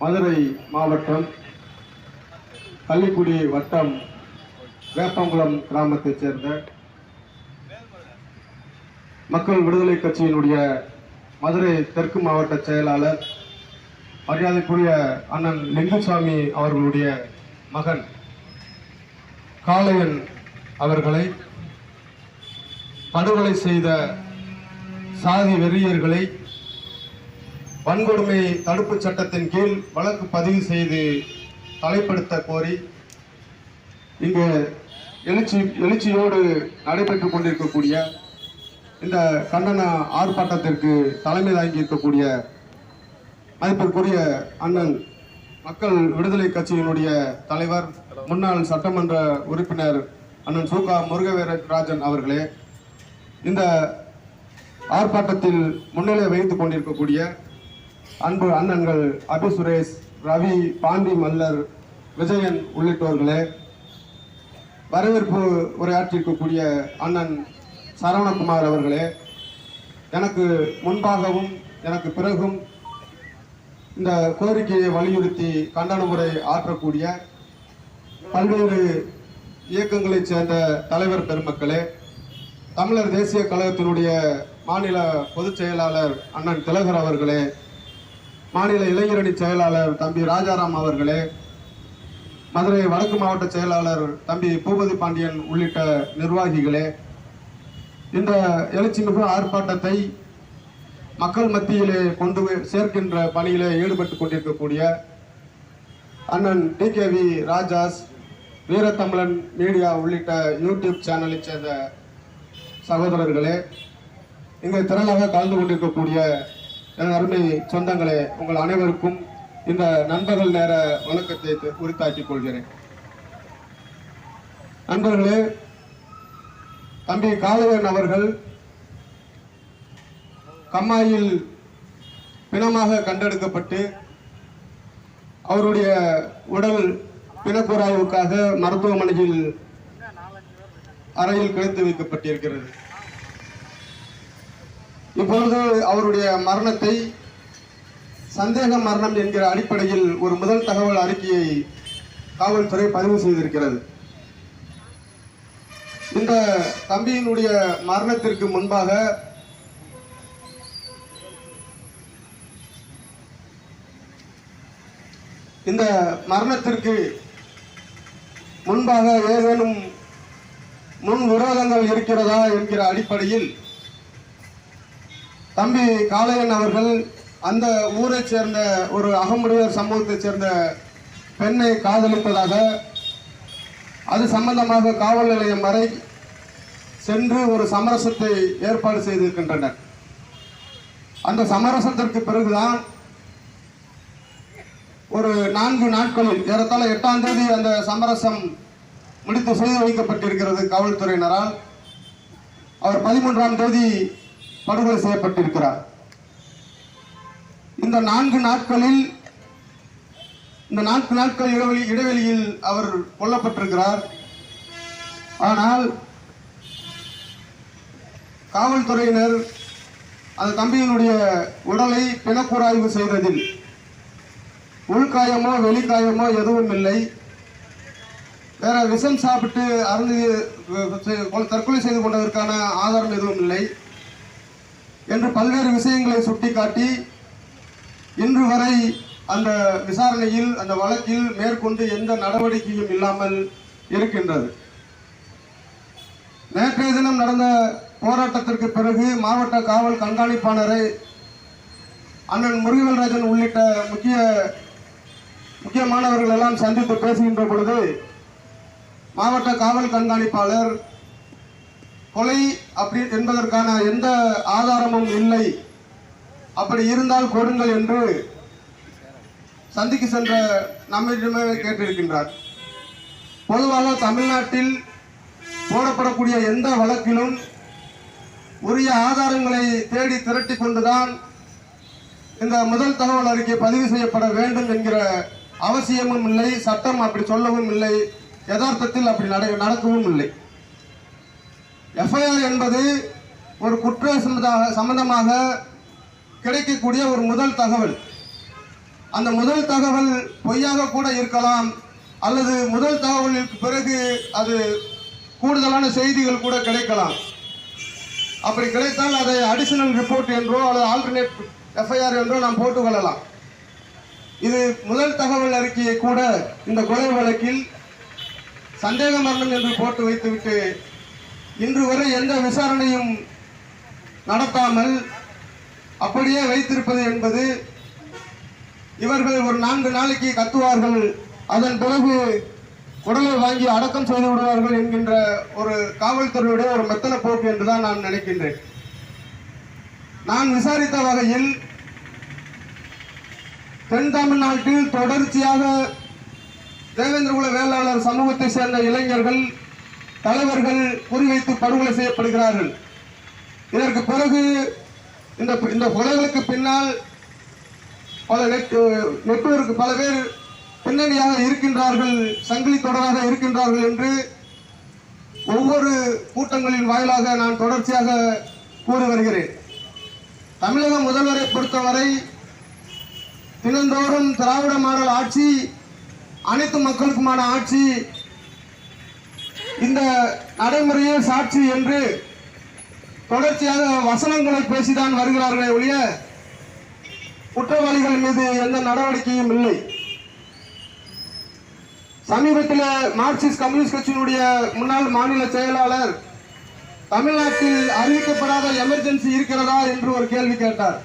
மதுரை மாவட்டம் கள்ளிக்குடி வட்டம் வேப்பங்குளம் கிராமத்தைச் சேர்ந்த மக்கள் விடுதலை கட்சியினுடைய மதுரை தெற்கு மாவட்ட செயலாளர் மரியாதைக்குரிய அண்ணன் லிங்குசாமி அவர்களுடைய மகன் காளையன் அவர்களை படுகொலை செய்த சாதி வெறியர்களை வன்கொடுமை தடுப்புச் சட்டத்தின் கீழ் வழக்கு பதிவு செய்து தலைப்படுத்த கோரி இங்கு எழுச்சி எழுச்சியோடு நடைபெற்றுக் கொண்டிருக்கக்கூடிய இந்த கண்டன ஆர்ப்பாட்டத்திற்கு தலைமை தாங்கி இருக்கக்கூடிய மதிப்பிற்குரிய அண்ணன் மக்கள் விடுதலை கட்சியினுடைய தலைவர் முன்னாள் சட்டமன்ற உறுப்பினர் அண்ணன் சூகா முருகவீரராஜன் அவர்களே இந்த ஆர்ப்பாட்டத்தில் முன்னிலை வைத்துக் கொண்டிருக்கக்கூடிய அன்பு அண்ணன்கள் அபி சுரேஷ் ரவி பாண்டி மல்லர் விஜயன் உள்ளிட்டோர்களே வரவேற்பு உரையாற்றிருக்கக்கூடிய அண்ணன் சரவணகுமார் அவர்களே எனக்கு முன்பாகவும் எனக்கு பிறகும் இந்த கோரிக்கையை வலியுறுத்தி கண்டன உரை ஆற்றக்கூடிய பல்வேறு இயக்கங்களைச் சேர்ந்த தலைவர் பெருமக்களே தமிழர் தேசிய கழகத்தினுடைய மாநில பொதுச் செயலாளர் அண்ணன் திலகர் அவர்களே மாநில இளைஞரணி செயலாளர் தம்பி ராஜாராம் அவர்களே மதுரை வடக்கு மாவட்ட செயலாளர் தம்பி பூபதி பாண்டியன் உள்ளிட்ட நிர்வாகிகளே இந்த எழுச்சிமிகு ஆர்ப்பாட்டத்தை மக்கள் மத்தியிலே கொண்டு சேர்க்கின்ற பணியிலே ஈடுபட்டு கொண்டிருக்கக்கூடிய அண்ணன் T K V Rajas Veerathamizhan media உள்ளிட்ட யூடியூப் சேனலை சேர்ந்த சகோதரர்களே இங்கே திரளாக கலந்து கொண்டிருக்கக்கூடிய அருமை சொந்தங்களே உங்கள் அனைவருக்கும் இந்த நண்பர்கள் நேர வணக்கத்தை உரித்தாக்கிக் கொள்கிறேன். நண்பர்களே தம்பி காதவன் அவர்கள் கம்மாயில் பிணமாக கண்டெடுக்கப்பட்டு அவருடைய உடல் பிணக்கூறாய்வுக்காக மருத்துவமனையில் அறையில் கிடந்து வைக்கப்பட்டிருக்கிறது. இப்பொழுது அவருடைய மரணத்தை சந்தேக மரணம் என்கிற அடிப்படையில் ஒரு முதல் தகவல் அறிக்கையை காவல்துறை பதிவு செய்திருக்கிறது. இந்த தம்பியினுடைய மரணத்திற்கு முன்பாக இந்த மரணத்திற்கு முன்பாக ஏதேனும் முன் விரோதங்கள் இருக்கிறதா என்கிற அடிப்படையில் தம்பி காளையன் அவர்கள் அந்த ஊரைச் சேர்ந்த ஒரு அகமுடையர் சமூகத்தைச் சேர்ந்த பெண்ணை காதலிப்பதாக அது சம்பந்தமாக காவல் நிலையம் வரை சென்று ஒரு சமரசத்தை ஏற்பாடு செய்திருக்கின்றனர். அந்த சமரசத்திற்கு பிறகுதான் ஒரு நான்கு நாட்களில் ஏறத்தாழ எட்டாம் தேதி அந்த சமரசம் முடித்து செய்து வைக்கப்பட்டிருக்கிறது காவல்துறையினரால். அவர் பதிமூன்றாம் தேதி படுகொலை செய்யப்பட்டிருக்கிறார். இந்த நான்கு நாட்களில் இந்த நான்கு நாட்கள் இடைவெளி இடைவெளியில் அவர் கொல்லப்பட்டிருக்கிறார். ஆனால் காவல்துறையினர் அந்த தம்பியினுடைய உடலை பிணக்கூராய்வு செய்ததில் உள்காயமோ வெளிக்காயமோ எதுவும் இல்லை. வேற விஷம் சாப்பிட்டு அருந்து தற்கொலை செய்து கொண்டதற்கான ஆதாரம் எதுவும் இல்லை. என்று பல்வேறு விஷயங்களை சுட்டிக்காட்டி இன்று வரை அந்த விசாரணையில் அந்த வழக்கில் மேற்கொண்டு எந்த நடவடிக்கையும் இல்லாமல் இருக்கின்றது. நேற்றைய தினம் நடந்த போராட்டத்திற்கு பிறகு மாவட்ட காவல் கண்காணிப்பாளரை அண்ணன் முருகவேல்ராஜன் உள்ளிட்ட முக்கிய முக்கியமானவர்கள் எல்லாம் சந்தித்து பேசுகின்ற பொழுது மாவட்ட காவல் கண்காணிப்பாளர் கொலை அப்படி என்பதற்கான எந்த ஆதாரமும் இல்லை. அப்படி இருந்தால் கொடுங்கள் என்று சந்திக்கு சென்ற நம்மிடமே கேட்டிருக்கின்றார். பொதுவாக தமிழ்நாட்டில் போடப்படக்கூடிய எந்த வழக்கிலும் உரிய ஆதாரங்களை தேடி திரட்டி கொண்டுதான் இந்த முதல் தகவல் அறிக்கை பதிவு செய்யப்பட வேண்டும் என்கிற அவசியமும் இல்லை சட்டம் அப்படி சொல்லவும் இல்லை யதார்த்தத்தில் அப்படி நட நடக்கவும் இல்லை. எஃப்ஐஆர் என்பது ஒரு குற்ற சம்பந்தமாக கிடைக்கக்கூடிய ஒரு முதல் தகவல். அந்த முதல் தகவல் பொய்யாக கூட இருக்கலாம் அல்லது முதல் தகவலுக்கு பிறகு அது கூடுதலான செய்திகள் கூட கிடைக்கலாம். அப்படி கிடைத்தால் அதை அடிஷனல் ரிப்போர்ட் என்றோ அல்லது ஆல்டர்னேட் எஃப்ஐஆர் என்றோ நாம் போட்டுக்கொள்ளலாம் இது முதல் தகவல் அறிக்கையை கூட இந்த கொலை வழக்கில் சந்தேக மரணம் என்று போட்டு வைத்துவிட்டு இன்று வரை எந்த விசாரணையும் நடத்தாமல் அப்படியே வைத்திருப்பது என்பது இவர்கள் ஒரு நான்கு நாளைக்கு கத்துவார்கள். அதன் பிறகு உடலை வாங்கி அடக்கம் செய்து விடுவார்கள் என்கின்ற ஒரு காவல்துறையுடைய ஒரு மெத்தன போக்கு என்றுதான் நான் நினைக்கின்றேன். நான் விசாரித்த வகையில் தென் தமிழ்நாட்டில் தொடர்ச்சியாக தேவேந்திரகுல வேளாளர் சமூகத்தை சேர்ந்த இளைஞர்கள் தலைவர்கள் குறிவைத்து படுகொலை செய்யப்படுகிறார்கள். இதற்கு பிறகு இந்த இந்த கொலைகளுக்கு பின்னால் பல நெட் நெட்வொர்க் பல பேர் பின்னணியாக இருக்கின்றார்கள் சங்கிலி தொடராக இருக்கின்றார்கள் என்று ஒவ்வொரு கூட்டங்களின் வாயிலாக நான் தொடர்ச்சியாக கூறி வருகிறேன். தமிழக முதல்வரை பொறுத்தவரை தினந்தோறும் திராவிட மாடல் ஆட்சி அனைத்து மக்களுக்குமான ஆட்சி இந்த நடைமுறையே சாட்சி என்று தொடர்ச்சியாக வசனங்களை பேசிதான் வருகிறார்களே ஒழிய குற்றவாளிகள் மீது எந்த நடவடிக்கையும் இல்லை. சமீபத்தில் மார்க்சிஸ்ட் கம்யூனிஸ்ட் கட்சியினுடைய முன்னாள் மாநில செயலாளர் தமிழ்நாட்டில் அறிவிக்கப்படாத எமர்ஜென்சி இருக்கிறதா என்று ஒரு கேள்வி கேட்டார்.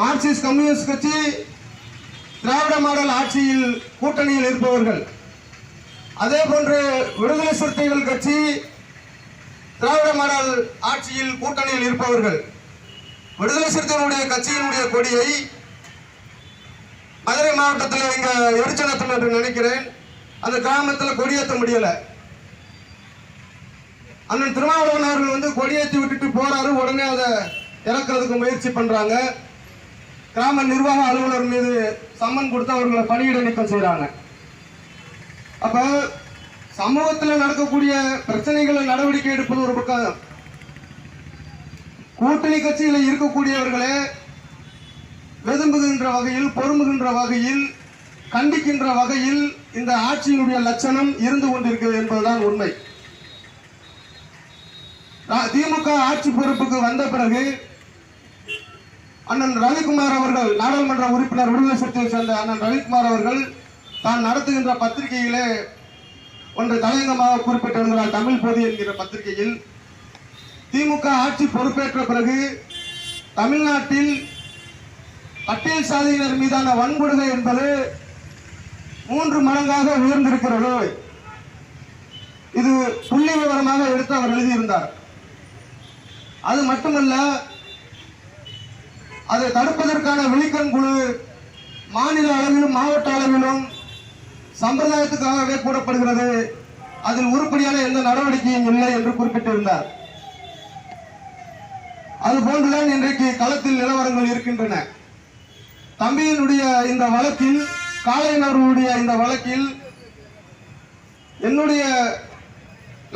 மார்க்சிஸ்ட் கம்யூனிஸ்ட் கட்சி திராவிட மாடல் ஆட்சியில் கூட்டணியில் இருப்பவர்கள். அதே போன்று விடுதலை சிறுத்தைகள் கட்சி திராவிட மாடல் ஆட்சியில் கூட்டணியில் இருப்பவர்கள் விடுதலை சிறுத்தைகளுடைய கட்சியினுடைய கொடியை மதுரை மாவட்டத்தில் இங்க எரிச்சலத்தில் என்று நினைக்கிறேன். அந்த கிராமத்தில் கொடியேற்ற முடியல. அண்ணன் திருமாவளவன் அவர்கள் வந்து கொடியேற்றி விட்டுட்டு போறாரு. உடனே அதை இறக்குறதுக்கு முயற்சி பண்றாங்க. கிராம நிர்வாக அலுவலர் மீது சம்மன் கொடுத்து அவர்களை பணியிட நீக்கம் செய்கிறாங்க அப்ப சமூகத்தில் நடக்கக்கூடிய பிரச்சனைகளை நடவடிக்கை எடுப்பது ஒரு பக்கம் கூட்டணி கட்சியில் இருக்கக்கூடியவர்களே வெதும்புகின்ற வகையில் பொறுமுகின்ற வகையில் கண்டிக்கின்ற வகையில் இந்த ஆட்சியினுடைய லட்சணம் இருந்து கொண்டிருக்கிறது என்பதுதான் உண்மை. திமுக ஆட்சி பொறுப்புக்கு வந்த பிறகு அண்ணன் ரவிக்குமார் அவர்கள் நாடாளுமன்ற உறுப்பினர் விடுதலை சிறுத்தையை சேர்ந்த அண்ணன் ரவிக்குமார் அவர்கள் தான் நடத்துகின்ற பத்திரிகையிலே ஒன்று தலையங்கமாக குறிப்பிட்டிருந்தார் தமிழ் பொதி என்கிற பத்திரிகையில். திமுக ஆட்சி பொறுப்பேற்ற பிறகு தமிழ்நாட்டில் பட்டியல் சாதியினர் மீதான வன்கொடுமை என்பது மூன்று மடங்காக உயர்ந்திருக்கிறது. இது புள்ளி விவரமாக எடுத்து அவர் எழுதியிருந்தார். அது மட்டுமல்ல அதை தடுப்பதற்கான விழிக்கண் குழு மாநில அளவிலும் மாவட்ட அளவிலும் சம்பிரதாயத்துக்காகவே கூடப்படுகிறது அதில் உருப்படியான எந்த நடவடிக்கையும் இல்லை என்று குறிப்பிட்டிருந்தார். அது போன்றுதான் இன்றைக்கு களத்தில் நிலவரங்கள் இருக்கின்றன. தம்பியினுடைய இந்த வழக்கில் காளையினருடைய இந்த வழக்கில் என்னுடைய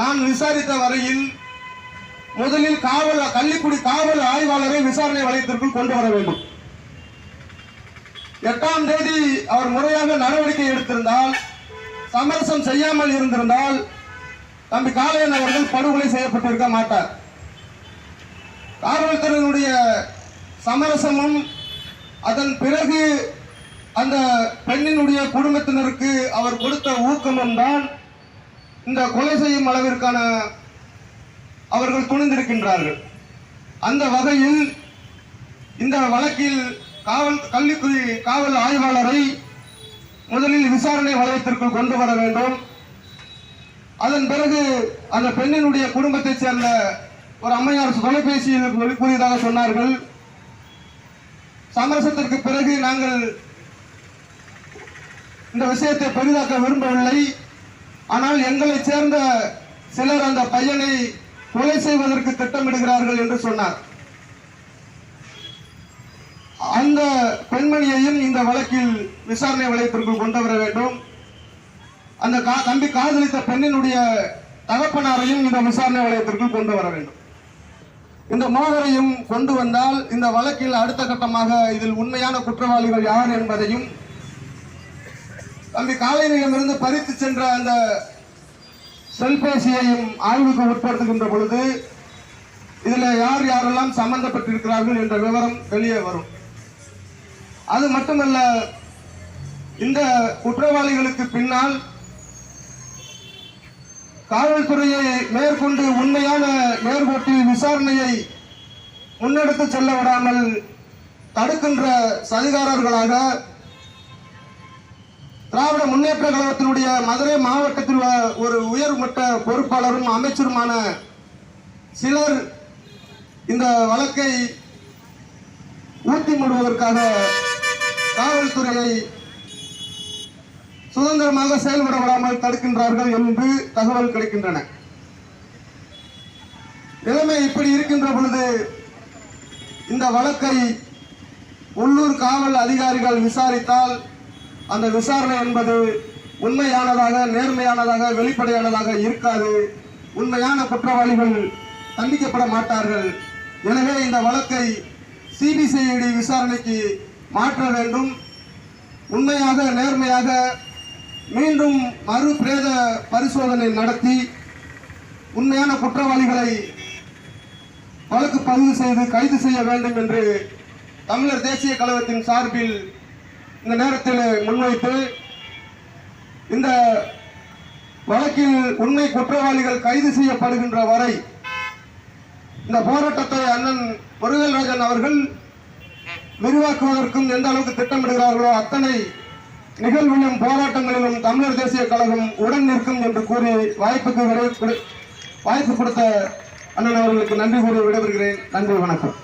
நான் விசாரித்த வரையில் முதலில் காவல் கள்ளிக்குடி காவல் ஆய்வாளரை விசாரணை வளையத்திற்குள் கொண்டு வர வேண்டும். எட்டாம் தேதி அவர் முறையாக நடவடிக்கை எடுத்திருந்தால் சமரசம் செய்யாமல் இருந்திருந்தால் தம்பி காளையன் அவர்கள் படுகொலை செய்யப்பட்டிருக்க மாட்டார். காவல்துறையினுடைய சமரசமும் அதன் பிறகு அந்த பெண்ணினுடைய குடும்பத்தினருக்கு அவர் கொடுத்த ஊக்கமும் தான் இந்த கொலை செய்யும் அளவிற்கான அவர்கள் துணிந்திருக்கின்றார்கள். அந்த வகையில் இந்த வழக்கில் காவல் கல்விக்குறி காவல் ஆய்வாளரை முதலில் விசாரணை வளையத்திற்குள் கொண்டு வர வேண்டும். அதன் பிறகு அந்த பெண்ணினுடைய குடும்பத்தைச் சேர்ந்த ஒரு அம்மையார் தொலைபேசியில் கூறியதாக சொன்னார்கள். சமரசத்திற்கு பிறகு நாங்கள் இந்த விஷயத்தை பெரிதாக்க விரும்பவில்லை. ஆனால் எங்களை சேர்ந்த சிலர் அந்த பையனை கொலை செய்வதற்கு திட்டமிடுகிறார்கள் என்று சொன்னார். அந்த பெண்மணியையும் இந்த வழக்கில் விசாரணை வளையத்திற்குள் கொண்டு வர வேண்டும். அந்த கா- தம்பி காதலித்த பெண்ணினுடைய தகப்பனாரையும் இந்த விசாரணை வளையத்திற்குள் கொண்டு வர வேண்டும். இந்த மூவரையும் கொண்டு வந்தால் இந்த வழக்கில் அடுத்த கட்டமாக இதில் உண்மையான குற்றவாளிகள் யார் என்பதையும் தம்பி காலையிடமிருந்து பறித்து சென்ற அந்த செல்பேசியையும் ஆய்வுக்கு உட்படுத்துகின்ற பொழுது இதில் யார் யாரெல்லாம் சம்பந்தப்பட்டிருக்கிறார்கள் என்ற விவரம் வெளியே வரும். அது மட்டுமல்ல இந்த குற்றவாளிகளுக்கு பின்னால் காவல்துறையை மேற்கொண்டு உண்மையான நேர்கோட்டில் விசாரணையை முன்னெடுத்து செல்ல விடாமல் தடுக்கின்ற சதிகாரர்களாக திராவிட முன்னேற்ற கழகத்தினுடைய மதுரை மாவட்டத்தில் ஒரு உயர்மட்ட பொறுப்பாளரும் அமைச்சருமான சிலர் இந்த வழக்கை ஊத்தி மூடுவதற்காக காவல்துறையை சுதந்திரமாக செயல்பட விடாமல் தடுக்கின்றார்கள் என்று தகவல் கிடைக்கின்றன. நிலைமை இப்படி இருக்கின்ற பொழுது இந்த வழக்கை உள்ளூர் காவல் அதிகாரிகள் விசாரித்தால் அந்த விசாரணை என்பது உண்மையானதாக நேர்மையானதாக வெளிப்படையானதாக இருக்காது. உண்மையான குற்றவாளிகள் தண்டிக்கப்பட மாட்டார்கள். எனவே இந்த வழக்கை சிபிசிஐடி விசாரணைக்கு மாற்ற வேண்டும். உண்மையாக நேர்மையாக மீண்டும் மறு பிரேத பரிசோதனை நடத்தி உண்மையான குற்றவாளிகளை வழக்கு பதிவு செய்து கைது செய்ய வேண்டும் என்று தமிழர் தேசிய கழகத்தின் சார்பில் இந்த நேரத்தில் முன்வைத்து இந்த வழக்கில் உண்மை குற்றவாளிகள் கைது செய்யப்படுகின்ற வரை இந்த போராட்டத்தை அண்ணன் முருகல்ராஜன் அவர்கள் விரிவாக்குவதற்கும் எந்த அளவுக்கு திட்டமிடுகிறார்களோ அத்தனை நிகழ்விலும் போராட்டங்களிலும் தமிழர் தேசிய கழகம் உடன் நிற்கும் என்று கூறி வாய்ப்புக்கு வாய்ப்பு கொடுத்த அண்ணன் அவர்களுக்கு நன்றி கூறி விடைபெறுகிறேன். நன்றி வணக்கம்.